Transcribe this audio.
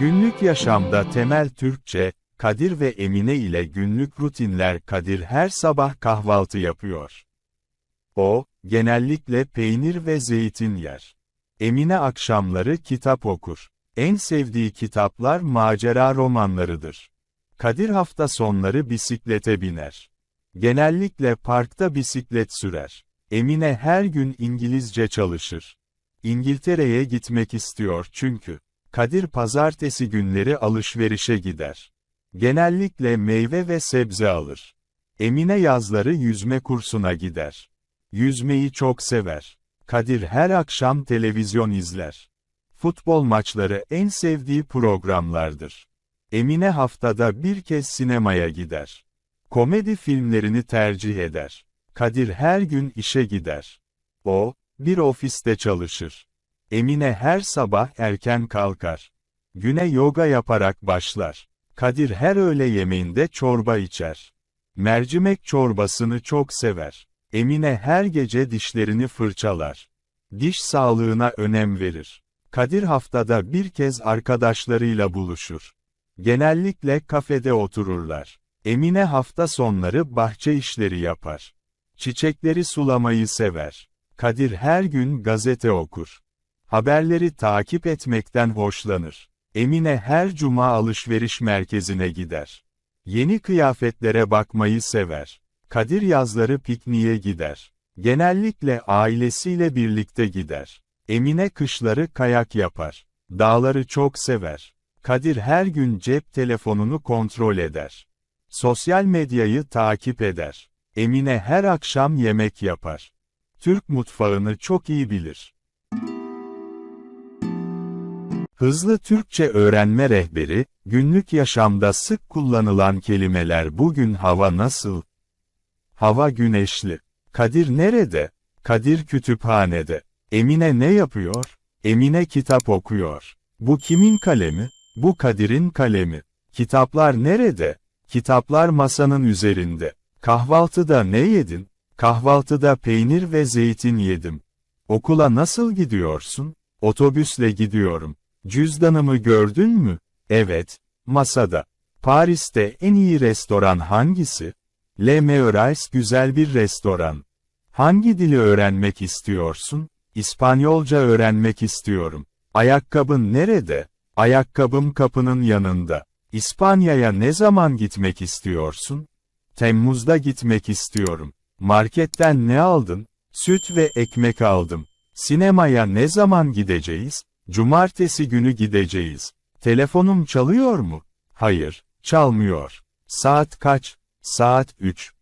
Günlük yaşamda temel Türkçe, Kadir ve Emine ile günlük rutinler Kadir her sabah kahvaltı yapıyor. O, genellikle peynir ve zeytin yer. Emine akşamları kitap okur. En sevdiği kitaplar macera romanlarıdır. Kadir hafta sonları bisiklete biner. Genellikle parkta bisiklet sürer. Emine her gün İngilizce çalışır. İngiltere'ye gitmek istiyor çünkü. Kadir pazartesi günleri alışverişe gider. Genellikle meyve ve sebze alır. Emine yazları yüzme kursuna gider. Yüzmeyi çok sever. Kadir her akşam televizyon izler. Futbol maçları en sevdiği programlardır. Emine haftada bir kez sinemaya gider. Komedi filmlerini tercih eder. Kadir her gün işe gider. O, bir ofiste çalışır. Emine her sabah erken kalkar. Güne yoga yaparak başlar. Kadir her öğle yemeğinde çorba içer. Mercimek çorbasını çok sever. Emine her gece dişlerini fırçalar. Diş sağlığına önem verir. Kadir haftada bir kez arkadaşlarıyla buluşur. Genellikle kafede otururlar. Emine hafta sonları bahçe işleri yapar. Çiçekleri sulamayı sever. Kadir her gün gazete okur. Haberleri takip etmekten hoşlanır. Emine her cuma alışveriş merkezine gider. Yeni kıyafetlere bakmayı sever. Kadir yazları pikniğe gider. Genellikle ailesiyle birlikte gider. Emine kışları kayak yapar. Dağları çok sever. Kadir her gün cep telefonunu kontrol eder. Sosyal medyayı takip eder. Emine her akşam yemek yapar. Türk mutfağını çok iyi bilir. Hızlı Türkçe öğrenme rehberi, günlük yaşamda sık kullanılan kelimeler bugün hava nasıl? Hava güneşli. Kadir nerede? Kadir kütüphanede. Emine ne yapıyor? Emine kitap okuyor. Bu kimin kalemi? Bu Kadir'in kalemi. Kitaplar nerede? Kitaplar masanın üzerinde. Kahvaltıda ne yedin? Kahvaltıda peynir ve zeytin yedim. Okula nasıl gidiyorsun? Otobüsle gidiyorum. Cüzdanımı gördün mü? Evet, masada. Paris'te en iyi restoran hangisi? Le Meurice güzel bir restoran. Hangi dili öğrenmek istiyorsun? İspanyolca öğrenmek istiyorum. Ayakkabın nerede? Ayakkabım kapının yanında. İspanya'ya ne zaman gitmek istiyorsun? Temmuz'da gitmek istiyorum. Marketten ne aldın? Süt ve ekmek aldım. Sinemaya ne zaman gideceğiz? Cumartesi günü gideceğiz. Telefonum çalıyor mu? Hayır, çalmıyor. Saat kaç? Saat 3.